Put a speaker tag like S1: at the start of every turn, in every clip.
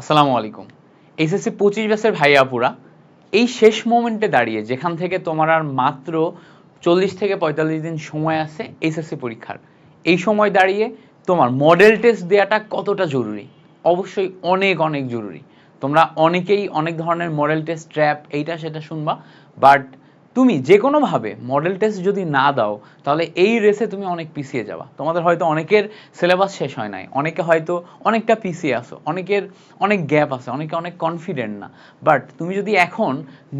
S1: আসসালামু আলাইকুম। এইচএসসি পঁচিশ ব্যাচের ভাই আপুরা, এই শেষ মোমেন্টে দাঁড়িয়ে যেখান থেকে তোমার আর মাত্র চল্লিশ থেকে পঁয়তাল্লিশ দিন সময় আছে এইচএসসি পরীক্ষার, এই সময় দাঁড়িয়ে তোমার মডেল টেস্ট দেওয়াটা কতটা জরুরি? অবশ্যই অনেক অনেক জরুরি। তোমরা অনেকেই অনেক ধরনের মডেল টেস্ট ট্র্যাপ এইটা, সেটা শুনবা বাট তুমি যে কোনোভাবে মডেল টেস্ট যদি না দাও, তাহলে এই রেসে তুমি অনেক পিছিয়ে যাবা। তোমাদের হয়তো অনেকের সিলেবাস শেষ হয় নাই, অনেকে হয়তো অনেকটা পিছিয়ে আসো অনেকের অনেক গ্যাপ আছে, অনেকে অনেক কনফিডেন্ট না। বাট তুমি যদি এখন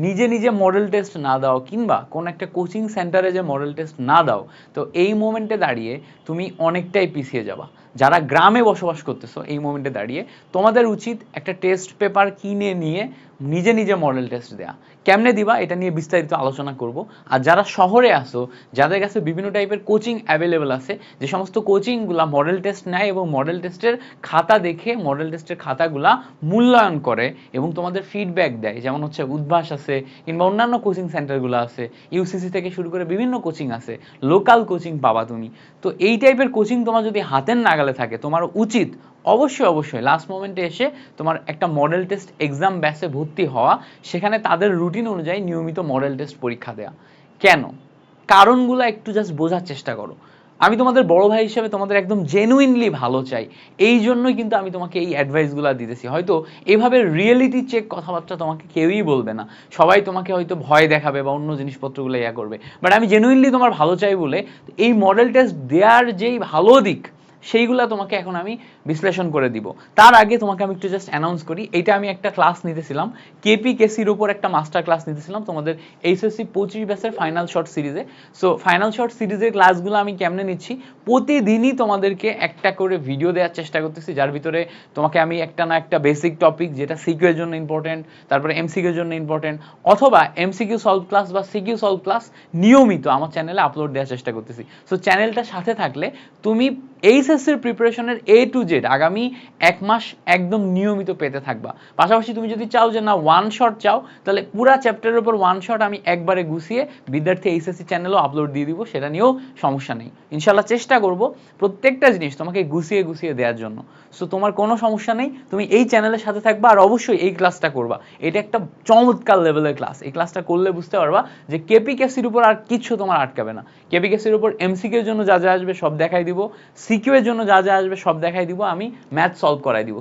S1: নিজে নিজে মডেল টেস্ট না দাও, কিংবা কোন একটা কোচিং সেন্টারে যে মডেল টেস্ট না দাও, তো এই মোমেন্টে দাঁড়িয়ে তুমি অনেকটাই পিছিয়ে যাবা। যারা গ্রামে বসবাস করতেছো, এই মোমেন্টে দাঁড়িয়ে তোমাদের উচিত একটা টেস্ট পেপার কিনে নিয়ে নিজে নিজে মডেল টেস্ট দেয়া। কেমনে দিবা এটা নিয়ে বিস্তারিত আলোচনা করব। আর যারা শহরে আসো যাদের কাছে বিভিন্ন টাইপের কোচিং অ্যাভেলেবেল আছে, যে সমস্ত কোচিংগুলা মডেল টেস্ট নেয় এবং মডেল টেস্টের খাতা দেখে মডেল টেস্টের খাতাগুলা মূল্যায়ন করে এবং তোমাদের ফিডব্যাক দেয়, যেমন হচ্ছে উদ্ভাস আছে কিংবা অন্যান্য কোচিং সেন্টারগুলো আছে ইউসিসি থেকে শুরু করে বিভিন্ন কোচিং আছে লোকাল কোচিং পাবা তুমি। তো এই টাইপের কোচিং তোমার যদি হাতের নাগালে থাকে, তোমার উচিত অবশ্যই অবশ্যই। লাস্ট মোমেন্টে এসে তোমার একটা মডেল টেস্ট এক্সাম ব্যাচে ভর্তি হওয়া, সেখানে তাদের রুটিন অনুযায়ী নিয়মিত মডেল টেস্ট পরীক্ষা দেওয়া কেন? কারণগুলো একটু জাস্ট বোঝার চেষ্টা করো। আমি তোমাদের বড় ভাই হিসেবে তোমাদের একদম জেনুইনলি ভালো চাই। এই জন্যই কিন্তু আমি তোমাকে এই অ্যাডভাইসগুলো দিতেছি। হয়তো এভাবে রিয়েলিটি চেক কথাবার্তা তোমাকে কেউই বলবে না। সবাই তোমাকে হয়তো ভয় দেখাবে বা অন্য জিনিসপত্রগুলো ইয়া করবে। বাট আমি জেনুইনলি তোমার ভালো চাই বলে এই মডেল টেস্ট দেওয়ার যেই ভালো দিক সেইগুলা তোমাকে এখন আমি বিশ্লেষণ করে দিব। তার আগে তোমাকে আমি একটু জাস্ট অ্যানাউন্স করি এটা আমি একটা ক্লাস নিতেছিলাম। কেপি কেসির উপর একটা মাস্টার ক্লাস নিতেছিলাম তোমাদের এইচএসসি পঁচিশ ব্যাচের ফাইনাল শর্ট সিরিজে সো ফাইনাল শর্ট সিরিজের ক্লাসগুলো আমি কেমনে নিচ্ছি? প্রতিদিনই তোমাদেরকে একটা করে ভিডিও দেওয়ার চেষ্টা করতেছি, যার ভিতরে তোমাকে আমি একটা না একটা বেসিক টপিক যেটা সিকিউ এর জন্য ইম্পর্টেন্ট তারপরে এমসিকিউ এর জন্য ইম্পর্টেন্ট অথবা এমসিকিউ সলভ ক্লাস বা সিকিউ সলভ ক্লাস নিয়মিত আমার চ্যানেলে আপলোড দেওয়ার চেষ্টা করতেছি। সো চ্যানেলটার সাথে থাকলে তুমি এইচএসসির প্রিপারেশনের এ টু জেড আগামী এক মাস একদম নিয়মিত পেতে থাকবা। পাশাপাশি তুমি যদি চাও যে না ওয়ান শট চাও, তাহলে পুরা চ্যাপ্টারের উপর ওয়ান শট আমি একবারে গুছিয়ে বিদ্যার্থী এইচএসসি চ্যানেলও আপলোড দিয়ে দিব, সেটা নিয়েও সমস্যা নেই। ইনশাল্লাহ চেষ্টা করব প্রত্যেকটা জিনিস তোমাকে গুছিয়ে গুছিয়ে দেওয়ার জন্য। সো তোমার কোনো সমস্যা নেই, তুমি এই চ্যানেলের সাথে থাকবা আর অবশ্যই এই ক্লাসটা করবা। এটা একটা চমৎকার লেভেলের ক্লাস এই ক্লাসটা করলে বুঝতে পারবা যে কেপি কেসির উপর আর কিছু তোমার আটকাবে না। কেপি কেসির উপর এমসিকিউ এর জন্য যা যা আসবে সব দেখাই দিব। সিকিউ এর জন্য যা যা আসবে সব দেখাই দিব, আমি ম্যাথ সলভ করাই দিব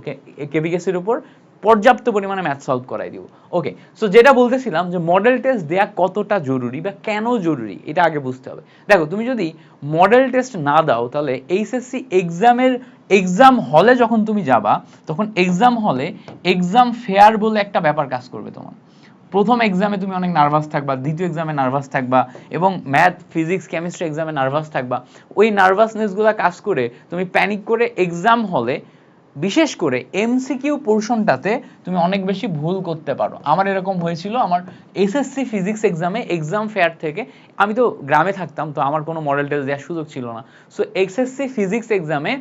S1: কেপি কেসির উপর পর্যাপ্ত পরিমাণে ম্যাথ সলভ করাই দিব ওকে সো যেটা বলতেছিলাম যে মডেল টেস্ট দেয়া কতটা জরুরি বা কেন জরুরি, এটা আগে বুঝতে হবে। দেখো, তুমি যদি মডেল টেস্ট না দাও, তাহলে এইচএসসি এক্সামের এক্সাম হলে যখন তুমি যাবা, তখন এক্সাম হলে এক্সাম ফেয়ার বলে একটা ব্যাপার কাজ করবে তোমার। প্রথম এক্সামে তুমি অনেক নার্ভাস থাকবা, দ্বিতীয় এক্সামে নার্ভাস থাকবা এবং ম্যাথ ফিজিক্স কেমিস্ট্রি এক্সামে নার্ভাস থাকবা। ওই নার্ভাসনেসগুলো কাজ করে তুমি প্যানিক করে এক্সাম হলে বিশেষ করে এমসিকিউ পোর্শনটাতে তুমি অনেক বেশি ভুল করতে পারো। আমার এরকম হয়েছিল, আমার এসএসসি ফিজিক্স এক্সামে এক্সাম ফেয়ার থেকে, আমি তো গ্রামে থাকতাম, তো আমার কোনো মডেল টেস্ট দেওয়ার সুযোগ ছিল না। সো এসএসসি ফিজিক্স এক্সামে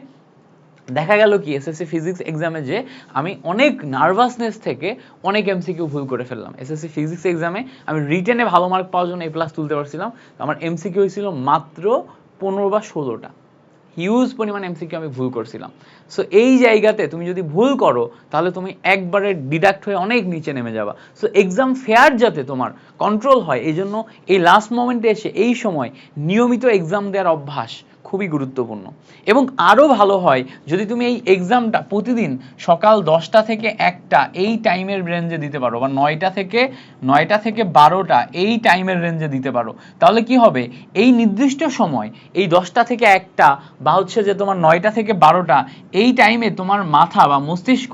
S1: দেখা গেল কি এসএসসি ফিজিক্স এক্সামে যে আমি অনেক নার্ভাসনেস থেকে অনেক এমসিকিউ ভুল করে ফেললাম। এসএসসি ফিজিক্স এক্সামে আমি রিটেনে ভালো মার্ক পাওয়ার জন্য এ প্লাস তুলতে পারছিলাম। আমার এমসিকিউ হয়েছিল মাত্র পনেরো বা ষোলোটা। হিউজ পরিমাণ এমসিকিউ আমি ভুল করছিলাম। সো এই জায়গাতে তুমি যদি ভুল করো, তাহলে তুমি একবারে ডিডাক্ট হয়ে অনেক নিচে নেমে যাবা। সো এক্সাম ফেয়ার যাতে তোমার কন্ট্রোল হয় এই জন্য এই লাস্ট মোমেন্টে এসে এই সময় নিয়মিত এক্সাম দেওয়ার অভ্যাস খুবই গুরুত্বপূর্ণ। এবং আরও ভালো হয়, যদি তুমি এই এক্সামটা প্রতিদিন সকাল দশটা থেকে একটা এই টাইমের রেঞ্জে দিতে পারো বা নয়টা থেকে নয়টা থেকে বারোটা এই টাইমের রেঞ্জে দিতে পারো, তাহলে কি হবে? এই নির্দিষ্ট সময় এই দশটা থেকে একটা বা হচ্ছে যে তোমার নয়টা থেকে বারোটা এই টাইমে তোমার মাথা বা মস্তিষ্ক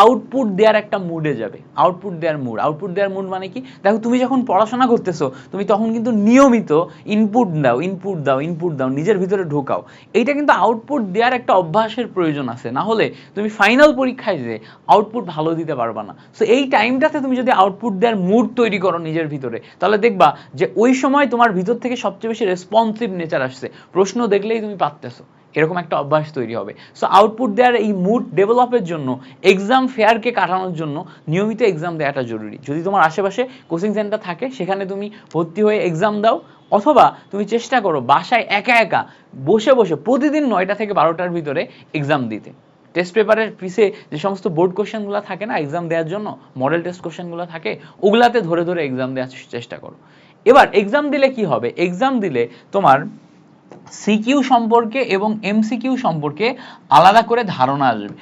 S1: আউটপুট দেওয়ার একটা মুডে যাবে। আউটপুট দেওয়ার মুড আউটপুট দেওয়ার মুড মানে কি? দেখো তুমি যখন পড়াশোনা করতেছো, তুমি তখন কিন্তু নিয়মিত ইনপুট দাও ইনপুট দাও ইনপুট দাও, নিজের ভিতরে ঢোকাও। এইটা কিন্তু আউটপুট দেওয়ার একটা অভ্যাসের প্রয়োজন আছে। না হলে তুমি ফাইনাল পরীক্ষায় যে আউটপুট ভালো দিতে পারবা না। সো এই টাইমটাতে তুমি যদি আউটপুট দেওয়ার মুড তৈরি করো নিজের ভিতরে, তাহলে দেখবা যে ওই সময় তোমার ভিতর থেকে সবচেয়ে বেশি রেসপন্সিভ নেচার আসছে। প্রশ্ন দেখলেই তুমি পারতেছো। এরকম একটা অভ্যাস তৈরি হবে। সো আউটপুট দেওয়ার এই মুড ডেভেলপের জন্য এক্সাম ফেয়ারকে কাটানোর জন্য নিয়মিত এক্সাম দেওয়াটা জরুরি। যদি তোমার আশেপাশে কোচিং সেন্টার থাকে, সেখানে তুমি ভর্তি হয়ে এক্সাম দাও, অথবা তুমি চেষ্টা করো বাসায় একা একা বসে বসে প্রতিদিন নয়টা থেকে বারোটার ভিতরে এক্সাম দিতে। টেস্ট পেপারের পিছে যে সমস্ত বোর্ড কোশ্চেনগুলো থাকে না এক্সাম দেওয়ার জন্য মডেল টেস্ট কোশ্চেনগুলো থাকে, ওগুলাতে ধরে ধরে এক্সাম দেওয়ার চেষ্টা করো। এবার এক্সাম দিলে কি হবে? এক্সাম দিলে তোমার সিকিউ সম্পর্কে এবং এমসিকিউ সম্পর্কে আলাদা করে ধারণা আসবে।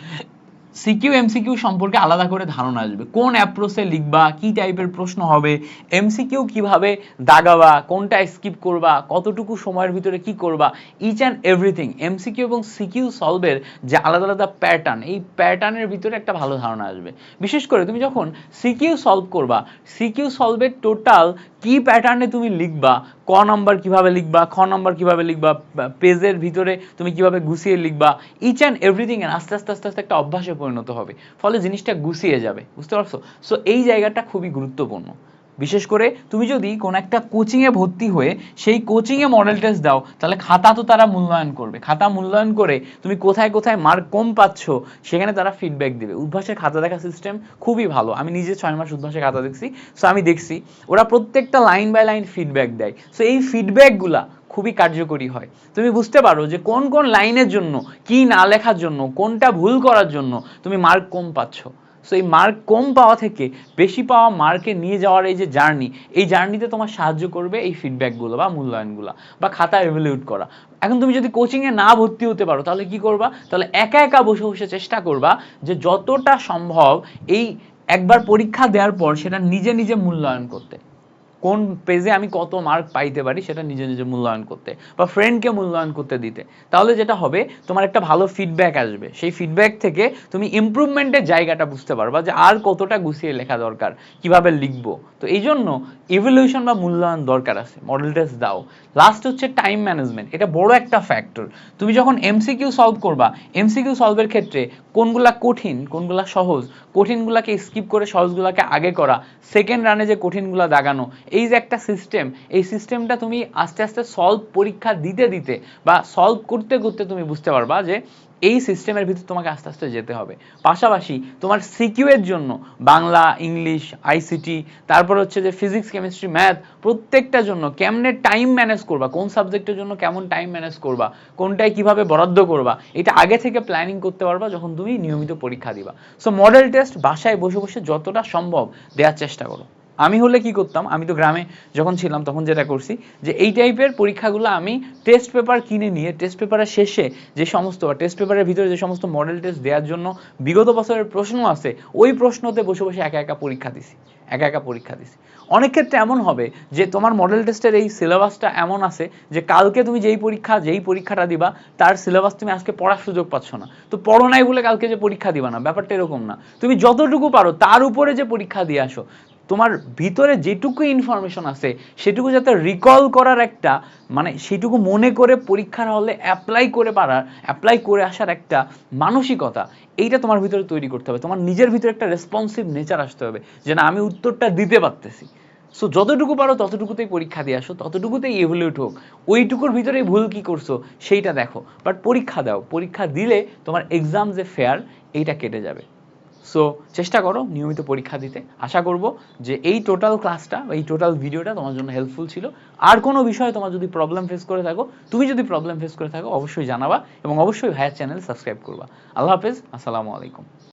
S1: সিকিউ এমসিকিউ সম্পর্কে আলাদা করে ধারণা আসবে। কোন অ্যাপ্রোচে লিখবা, কি টাইপের প্রশ্ন হবে এমসিকিউ কীভাবে দাগাবা, কোনটা স্কিপ করবা, কতটুকু সময়ের ভিতরে কি করবা ইচ অ্যান্ড এভরিথিং এমসিকিউ এবং সিকিউ সলভের যে আলাদা আলাদা প্যাটার্ন এই প্যাটার্নের ভিতরে একটা ভালো ধারণা আসবে। বিশেষ করে তুমি যখন সিকিউ সলভ করবা সিকিউ সলভের টোটাল কি প্যাটার্নে তুমি লিখবা, ক নাম্বার কীভাবে লিখবা, খ নাম্বার কীভাবে লিখবা পেজের ভিতরে তুমি কীভাবে গুছিয়ে লিখবা ইচ অ্যান্ড এভরিথিং আস্তে আস্তে আস্তে আস্তে একটা অভ্যাসে পরিণত হবে। ফলে জিনিসটা গুছিয়ে যাবে। বুঝতে পারছ? সো এই জায়গাটা খুবই গুরুত্বপূর্ণ। বিশেষ করে তুমি যদি কোনো একটা কোচিংয়ে ভর্তি হয়ে সেই কোচিংয়ে মডেল টেস্ট দাও, তাহলে খাতা তো তারা মূল্যায়ন করবে। খাতা মূল্যায়ন করে তুমি কোথায় কোথায় মার্ক কম পাচ্ছ, সেখানে তারা ফিডব্যাক দেবে। উদ্ভাসের খাতা দেখা সিস্টেম খুবই ভালো। আমি নিজে ছয় মাস উদ্ভাসের খাতা দেখছি। সো আমি দেখছি, ওরা প্রত্যেকটা লাইন বাই লাইন ফিডব্যাক দেয়। সো এই ফিডব্যাকগুলা খুবই কার্যকরী হয়। তুমি বুঝতে পারো যে কোন কোন লাইনের জন্য, কি না লেখার জন্য, কোনটা ভুল করার জন্য তুমি মার্ক কম পাচ্ছ। সো এই মার্ক কম পাওয়া থেকে বেশি পাওয়া মার্কে নিয়ে যাওয়ার এই যে জার্নি এই জার্নিতে তোমার সাহায্য করবে এই ফিডব্যাকগুলো বা মূল্যায়নগুলো বা খাতা এভ্যালুয়েট করা। এখন তুমি যদি কোচিংয়ে না ভর্তি হতে পারো, তাহলে কি করবা? তাহলে একা একা বসে বসে চেষ্টা করবা যে যতটা সম্ভব এই একবার পরীক্ষা দেওয়ার পর সেটা নিজে নিজে মূল্যায়ন করতে। কোন পেজে আমি কত মার্ক পাইতে পারি সেটা নিজে নিজে মূল্যায়ন করতে বা ফ্রেন্ডকে মূল্যায়ন করতে দিতে। তাহলে যেটা হবে, তোমার একটা ভালো ফিডব্যাক আসবে। সেই ফিডব্যাক থেকে তুমি ইমপ্রুভমেন্টের জায়গাটা বুঝতে পারবা যে আর কতটা গুছিয়ে লেখা দরকার, কীভাবে লিখব। তো এই জন্য ইভলিউশন বা মূল্যায়ন দরকার আছে মডেল টেস্ট দাও। লাস্ট হচ্ছে টাইম ম্যানেজমেন্ট এটা বড় একটা ফ্যাক্টর তুমি যখন এমসিকিউ সলভ করবা এমসিকিউ সলভের ক্ষেত্রে কোনগুলা কঠিন, কোনগুলা সহজ, কঠিনগুলাকে স্কিপ করে সহজগুলাকে আগে করা সেকেন্ড রানে যে কঠিনগুলা দাগানো, এই যে একটা সিস্টেম এই সিস্টেমটা তুমি আস্তে আস্তে সলভ পরীক্ষা দিতে দিতে বা সলভ করতে করতে তুমি বুঝতে পারবা যে এই সিস্টেমের ভিতর তোমাকে আস্তে আস্তে যেতে হবে। পাশাপাশি তোমার সিকিউ এর জন্য বাংলা, ইংলিশ আইসিটি তারপর হচ্ছে যে ফিজিক্স কেমিস্ট্রি ম্যাথ প্রত্যেকটার জন্য কেমনে টাইম ম্যানেজ করবা, কোন সাবজেক্টের জন্য কেমন টাইম ম্যানেজ করবা, কোনটায় কীভাবে বরাদ্দ করবা, এটা আগে থেকে প্ল্যানিং করতে পারবা যখন তুমি নিয়মিত পরীক্ষা দিবা। সো মডেল টেস্ট বাসায় বসে বসে যতটা সম্ভব দেওয়ার চেষ্টা করো। আমি হলে কি করতাম? আমি তো গ্রামে যখন ছিলাম তখন যেটা করছি যে এই টাইপের পরীক্ষাগুলো আমি টেস্ট পেপার কিনে নিয়ে টেস্ট পেপারের শেষে যে সমস্ত টেস্ট পেপারের ভিতরে যে সমস্ত মডেল টেস্ট দেওয়ার জন্য বিগত বছরের প্রশ্ন আছে, ওই প্রশ্নতে বসে বসে একা একা পরীক্ষা দিছি, একা একা পরীক্ষা দিছি। অনেক ক্ষেত্রে এমন হবে যে তোমার মডেল টেস্টের এই সিলেবাসটা এমন আছে যে কালকে তুমি যেই পরীক্ষা, যেই পরীক্ষাটা দিবা, তার সিলেবাস তুমি আজকে পড়ার সুযোগ পাচ্ছ না। তো পড়ো নাই বলে কালকে যে পরীক্ষা দিবা না, ব্যাপারটা এরকম না। তুমি যতটুকু পারো, তার উপরে যে পরীক্ষা দিয়ে আসো। তোমার ভিতরে যেটুকু ইনফরমেশন আছে, সেটুকু যাতে রিকল করার একটা মানে সেটুকু মনে করে পরীক্ষার হলে অ্যাপ্লাই করে পারার অ্যাপ্লাই করে আসার একটা মানসিকতা, এইটা তোমার ভিতরে তৈরি করতে হবে। তোমার নিজের ভিতরে একটা রেসপন্সিভ নেচার আসতে হবে যে না, আমি উত্তরটা দিতে পারতেছি। সো যতটুকু পারো ততটুকুতেই পরীক্ষা দিয়ে আসো, ততটুকুতেই এভলিউট হোক। ওইটুকুর ভিতরে ভুল কি করছ, সেইটা দেখো। বাট পরীক্ষা দাও, পরীক্ষা দিলে তোমার এক্সাম যে ফেয়ার এইটা কেটে যাবে। সো চেষ্টা করো নিয়মিত পরীক্ষা দিতে। আশা করব যে এই টোটাল ক্লাসটা এই টোটাল ভিডিওটা তোমার জন্য হেল্পফুল ছিল। আর কোনো বিষয়ে তোমার যদি প্রবলেম ফেস করে থাকো, তুমি যদি প্রবলেম ফেস করে থাকো, অবশ্যই জানাবা এবং অবশ্যই ভাইয়ার চ্যানেল সাবস্ক্রাইব করবা। আল্লাহ হাফেজ, আসসালামু আলাইকুম।